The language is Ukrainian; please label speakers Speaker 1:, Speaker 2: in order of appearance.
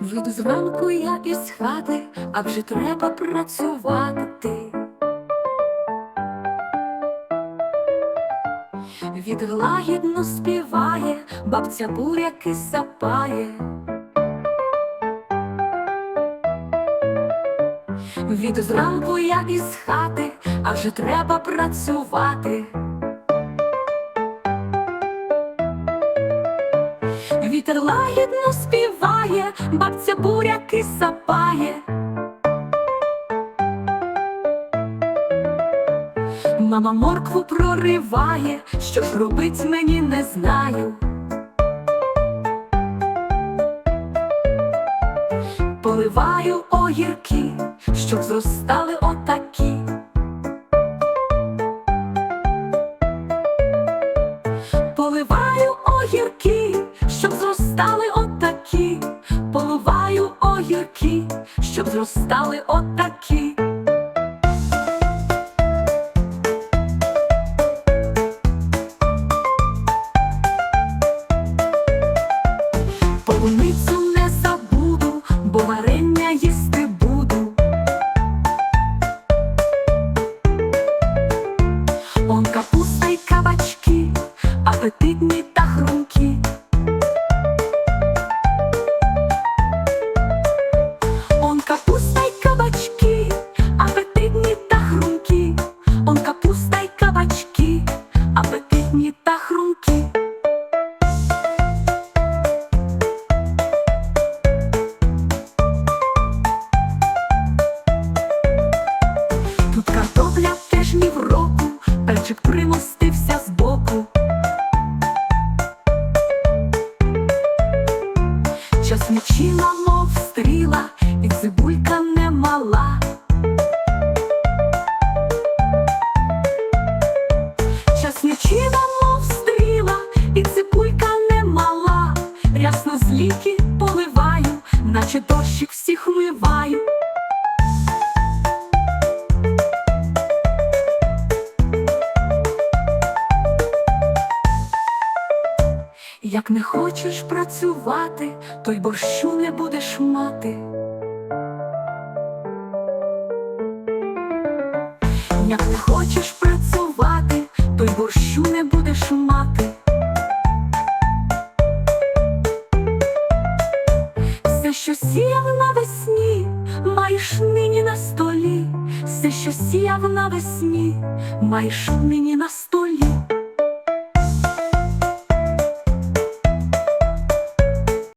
Speaker 1: Вийду зранку я із хати, а вже треба працювати. Вітер лагідно співає, бабця буряки сапає. Від зранку я із хати, а вже треба працювати. Вітер лагідно співає, бабця буряки сапає. Мама моркву прориває, що ж робить мені не знаю. Поливаю огірки, щоб зростали отакі. Поливаю огірки, огірки, щоб зростали отакі. Полуницю не забуду, бо варення їсти буду. Он капуста й кабачки, Тут картопля теж ні в року, перчик примостився збоку. Часничина, мов стріла, і цибулька немала. Рясно поливаю, наче дощик всіх вмиваю. Як не хочеш працювати, то й борщу не будеш мати. Як не хочеш працювати, то й борщу не будеш мати. Що сіяв навесні, маєш нині на столі. Все, що сіяв навесні, маєш нині на столі.